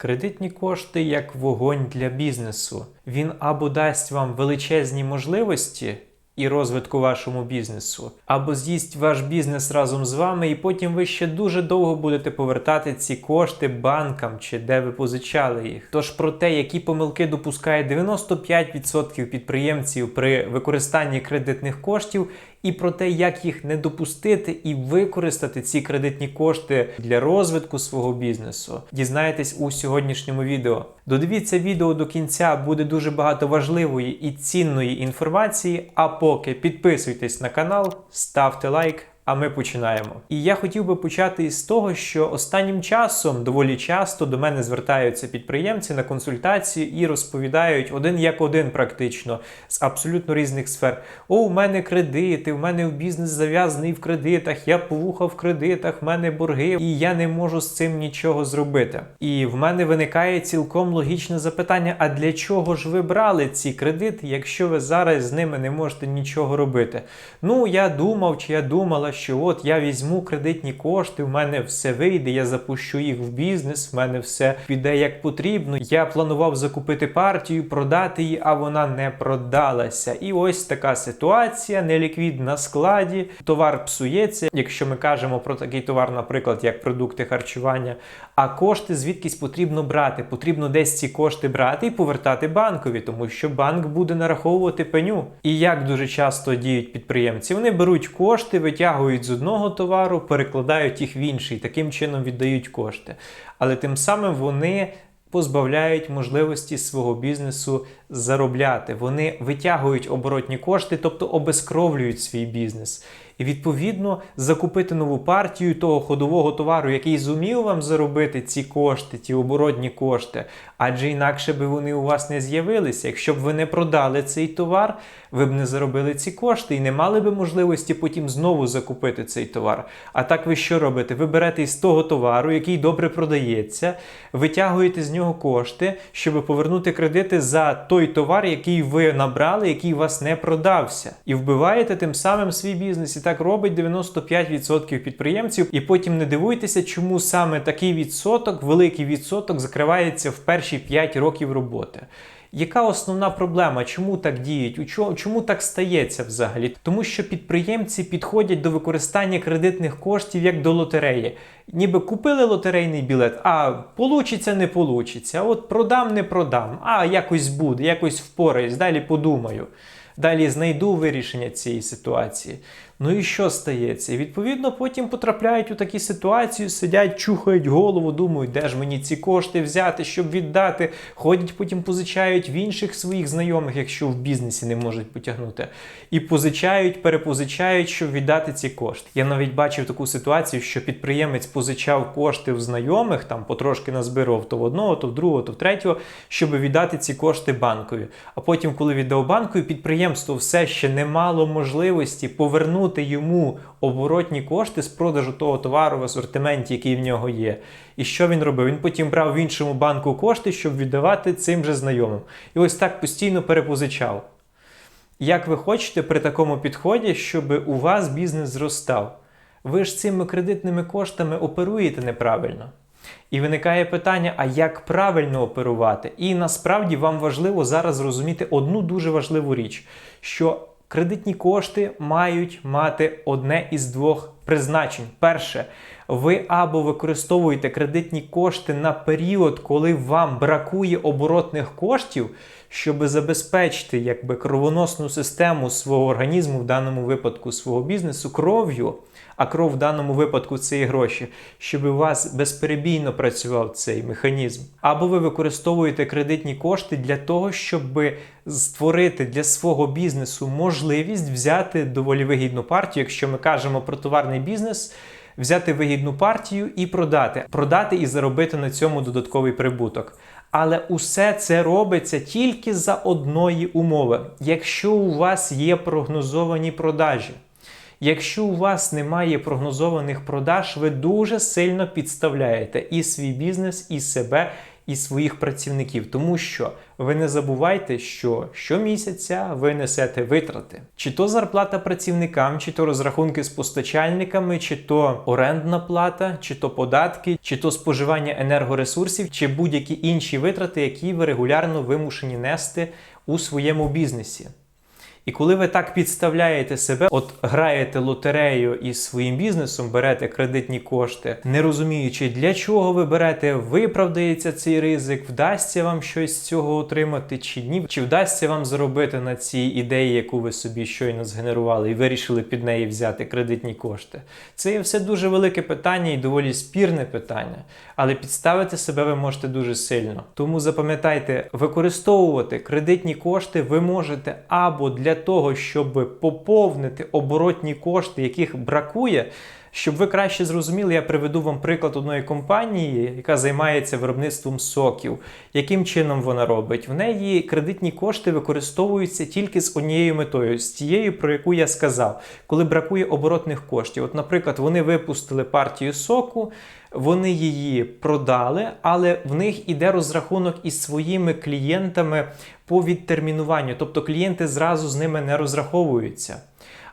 Кредитні кошти як вогонь для бізнесу. Він або дасть вам величезні можливості і розвитку вашому бізнесу, або з'їсть ваш бізнес разом з вами, і потім ви ще дуже довго будете повертати ці кошти банкам чи де ви позичали їх. Тож про те, які помилки допускає 95% підприємців при використанні кредитних коштів, і про те, як їх не допустити і використати ці кредитні кошти для розвитку свого бізнесу, дізнаєтесь у сьогоднішньому відео. Додивіться відео до кінця, буде дуже багато важливої і цінної інформації. А поки підписуйтесь на канал, ставте лайк. А ми починаємо. І я хотів би почати із того, що останнім часом доволі часто до мене звертаються підприємці на консультації і розповідають один як один, практично з абсолютно різних сфер. О, у мене кредити, у мене бізнес зав'язаний в кредитах, я повухав в кредитах, в мене борги, і я не можу з цим нічого зробити. І в мене виникає цілком логічне запитання: а для чого ж ви брали ці кредити, якщо ви зараз з ними не можете нічого робити? Ну, я думав, чи я думала, що от я візьму кредитні кошти, в мене все вийде, я запущу їх в бізнес, в мене все піде як потрібно. Я планував закупити партію, продати її, а вона не продалася. І ось така ситуація: неліквід на складі, товар псується, якщо ми кажемо про такий товар, наприклад, як продукти харчування. А кошти звідкись потрібно брати. Потрібно десь ці кошти брати і повертати банкові, тому що банк буде нараховувати пеню. І як дуже часто діють підприємці, вони беруть кошти, витягують з одного товару, перекладають їх в інший, таким чином віддають кошти. Але тим самим вони позбавляють можливості свого бізнесу заробляти. Вони витягують оборотні кошти, тобто обескровлюють свій бізнес. І відповідно закупити нову партію того ходового товару, який зумів вам заробити ці кошти, ті оборотні кошти, адже інакше би вони у вас не з'явилися. Якщо б ви не продали цей товар, ви б не заробили ці кошти і не мали би можливості потім знову закупити цей товар. А так ви що робите? Ви берете із того товару, який добре продається, витягуєте з нього кошти, щоб повернути кредити за той товар, який ви набрали, який вас не продався, і вбиваєте тим самим свій бізнес. І так робить 95% підприємців. І потім не дивуйтеся, чому саме такий відсоток, великий відсоток, закривається в перші 5 років роботи. Яка основна проблема? Чому так діють? Чому так стається взагалі? Тому що підприємці підходять до використання кредитних коштів як до лотереї. Ніби купили лотерейний білет, а получиться, не получиться. От продам, не продам, а якось буде, якось впораюсь, далі подумаю. Далі знайду вирішення цієї ситуації. Ну і що стається? Відповідно потім потрапляють у такі ситуації, сидять, чухають голову, думають, де ж мені ці кошти взяти, щоб віддати. Ходять, потім позичають в інших своїх знайомих, якщо в бізнесі не можуть потягнути. І позичають, перепозичають, щоб віддати ці кошти. Я навіть бачив таку ситуацію, що підприємець позичав кошти в знайомих, там потрошки назбирав то в одного, то в другого, то в третього, щоб віддати ці кошти банкові. А потім, коли віддав банкові, підприємство все ще не мало можливості повернути йому оборотні кошти з продажу того товару в асортименті, який в нього є. І що він робив? Він потім брав в іншому банку кошти, щоб віддавати цим же знайомим. І ось так постійно перепозичав. Як ви хочете при такому підході, щоб у вас бізнес зростав? Ви ж цими кредитними коштами оперуєте неправильно. І виникає питання, а як правильно оперувати? І насправді вам важливо зараз зрозуміти одну дуже важливу річ, що кредитні кошти мають мати одне із двох призначень. Перше, ви або використовуєте кредитні кошти на період, коли вам бракує оборотних коштів, щоб забезпечити якби кровоносну систему свого організму, в даному випадку свого бізнесу, кров'ю. А кров в даному випадку це і гроші, щоб у вас безперебійно працював цей механізм. Або ви використовуєте кредитні кошти для того, щоб створити для свого бізнесу можливість взяти доволі вигідну партію, якщо ми кажемо про товарний бізнес. Взяти вигідну партію і продати, продати і заробити на цьому додатковий прибуток. Але усе це робиться тільки за одної умови, якщо у вас є прогнозовані продажі. Якщо у вас немає прогнозованих продаж, ви дуже сильно підставляєте і свій бізнес, і себе, і своїх працівників, тому що ви не забувайте, що щомісяця ви несете витрати, чи то зарплата працівникам, чи то розрахунки з постачальниками, чи то орендна плата, чи то податки, чи то споживання енергоресурсів, чи будь-які інші витрати, які ви регулярно вимушені нести у своєму бізнесі. І коли ви так підставляєте себе, от граєте лотерею із своїм бізнесом, берете кредитні кошти, не розуміючи, для чого ви берете, виправдається цей ризик, вдасться вам щось з цього отримати чи ні, чи вдасться вам заробити на цій ідеї, яку ви собі щойно згенерували, і вирішили під неї взяти кредитні кошти. Це є все дуже велике питання і доволі спірне питання, але підставити себе ви можете дуже сильно. Тому запам'ятайте, використовувати кредитні кошти ви можете або для того, щоб поповнити оборотні кошти, яких бракує. Щоб ви краще зрозуміли, я приведу вам приклад одної компанії, яка займається виробництвом соків. Яким чином вона робить? В неї кредитні кошти використовуються тільки з однією метою, з тією, про яку я сказав, коли бракує оборотних коштів. От, наприклад, вони випустили партію соку, вони її продали, але в них іде розрахунок із своїми клієнтами по відтермінуванню, тобто клієнти зразу з ними не розраховуються.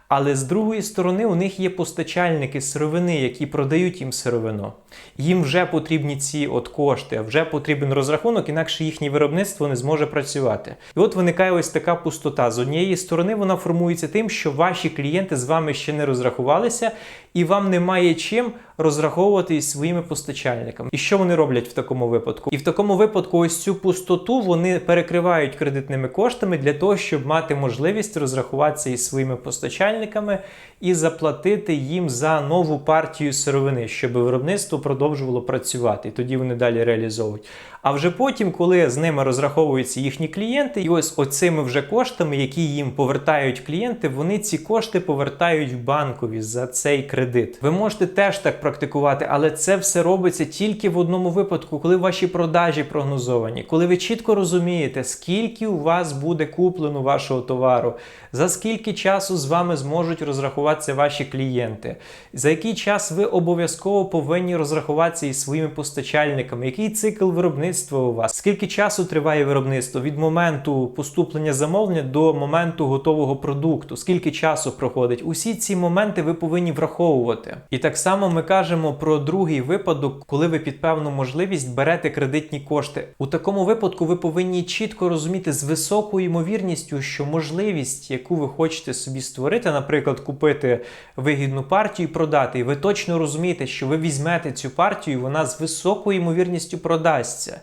Але з другої сторони, у них є постачальники сировини, які продають їм сировину. Їм вже потрібні ці от кошти, вже потрібен розрахунок, інакше їхнє виробництво не зможе працювати. І от виникає ось така пустота. З однієї сторони, вона формується тим, що ваші клієнти з вами ще не розрахувалися, і вам немає чим розраховувати із своїми постачальниками. І що вони роблять в такому випадку? І в такому випадку, ось цю пустоту вони перекривають кредитними коштами для того, щоб мати можливість розрахуватися із своїми постачальниками і заплатити їм за нову партію сировини, щоб виробництво продовжувало працювати. І тоді вони далі реалізовують. А вже потім, коли з ними розраховуються їхні клієнти, і ось оцими вже коштами, які їм повертають клієнти, вони ці кошти повертають банкові за цей кредит. Ви можете теж так практикувати, але це все робиться тільки в одному випадку, коли ваші продажі прогнозовані, коли ви чітко розумієте, скільки у вас буде куплено вашого товару, за скільки часу з вами зможуть розрахуватися ваші клієнти, за який час ви обов'язково повинні розрахуватися із своїми постачальниками, який цикл виробництва у вас, скільки часу триває виробництво від моменту поступлення замовлення до моменту готового продукту, скільки часу проходить. Усі ці моменти ви повинні враховувати. І так само ми кажемо про другий випадок, коли ви під певну можливість берете кредитні кошти. У такому випадку ви повинні чітко розуміти з високою ймовірністю, що можливість, яку ви хочете собі створити, наприклад, купити вигідну партію і продати, і ви точно розумієте, що ви візьмете цю партію, і вона з високою ймовірністю продасться.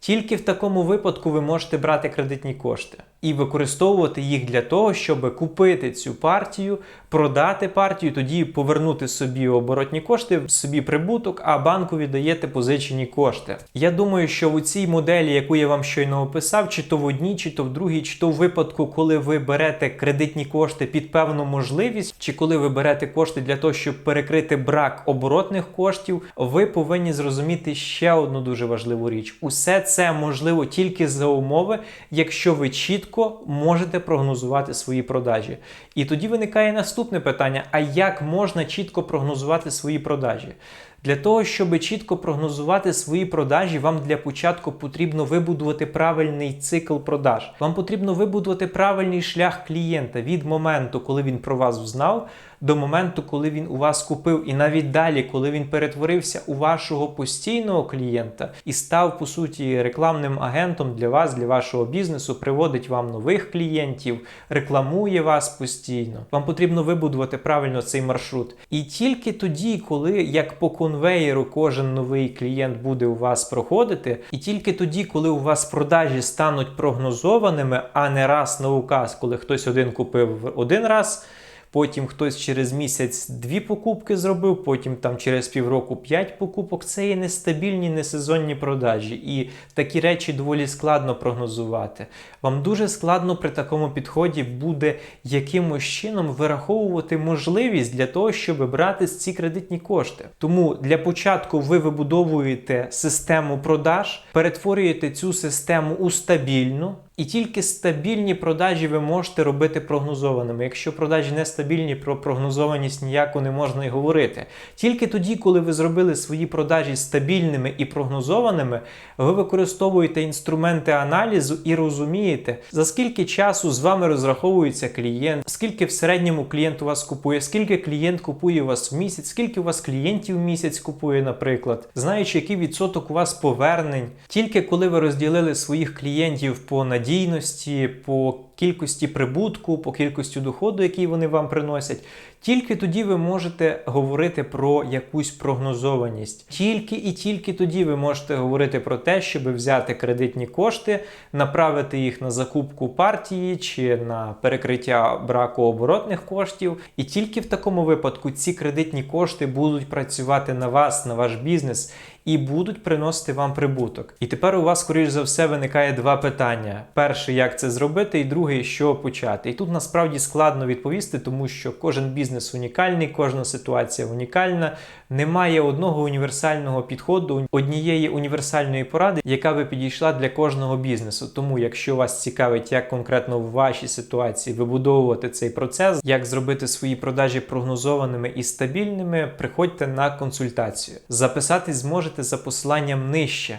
Тільки в такому випадку ви можете брати кредитні кошти і використовувати їх для того, щоб купити цю партію, продати партію, тоді повернути собі оборотні кошти, собі прибуток, а банку віддаєте позичені кошти. Я думаю, що у цій моделі, яку я вам щойно описав, чи то в одній, чи то в другій, чи то в випадку, коли ви берете кредитні кошти під певну можливість, чи коли ви берете кошти для того, щоб перекрити брак оборотних коштів, ви повинні зрозуміти ще одну дуже важливу річ: усе це можливо тільки за умови, якщо ви чітко можете прогнозувати свої продажі. І тоді виникає наступне питання: а як можна чітко прогнозувати свої продажі? Для того, щоб чітко прогнозувати свої продажі, вам для початку потрібно вибудувати правильний цикл продаж. Вам потрібно вибудувати правильний шлях клієнта від моменту, коли він про вас взнав, до моменту, коли він у вас купив, і навіть далі, коли він перетворився у вашого постійного клієнта і став по суті рекламним агентом для вас, для вашого бізнесу, приводить вам нових клієнтів, рекламує вас постійно. Вам потрібно вибудувати правильно цей маршрут. І тільки тоді, коли як по конвеєру кожен новий клієнт буде у вас проходити, і тільки тоді, коли у вас продажі стануть прогнозованими, а не раз на указ, коли хтось один купив один раз. Потім хтось через місяць дві покупки зробив, потім там через півроку п'ять покупок. Це є нестабільні несезонні продажі, і такі речі доволі складно прогнозувати. Вам дуже складно при такому підході буде якимось чином вираховувати можливість для того, щоб брати ці кредитні кошти. Тому для початку ви вибудовуєте систему продаж, перетворюєте цю систему у стабільну. І тільки стабільні продажі ви можете робити прогнозованими. Якщо продажі нестабільні, про прогнозованість ніяко не можна й говорити. Тільки тоді, коли ви зробили свої продажі стабільними і прогнозованими, ви використовуєте інструменти аналізу і розумієте, за скільки часу з вами розраховується клієнт, скільки в середньому клієнт у вас купує, скільки клієнт купує у вас в місяць, скільки у вас клієнтів в місяць купує, наприклад, знаючи, який відсоток у вас повернень. Тільки коли ви розділили своїх клієнтів по надійності, по кількості прибутку, по кількості доходу, який вони вам приносять, тільки тоді ви можете говорити про якусь прогнозованість. Тільки і тільки тоді ви можете говорити про те, щоб взяти кредитні кошти, направити їх на закупку партії чи на перекриття браку оборотних коштів. І тільки в такому випадку ці кредитні кошти будуть працювати на вас, на ваш бізнес. І будуть приносити вам прибуток. І тепер у вас, скоріш за все, виникає два питання: перше, як це зробити, і друге, що почати. І тут насправді складно відповісти, тому що кожен бізнес унікальний, кожна ситуація унікальна. Немає одного універсального підходу, однієї універсальної поради, яка би підійшла для кожного бізнесу. Тому, якщо вас цікавить, як конкретно в вашій ситуації вибудовувати цей процес, як зробити свої продажі прогнозованими і стабільними, приходьте на консультацію. Записатись зможете за посиланням нижче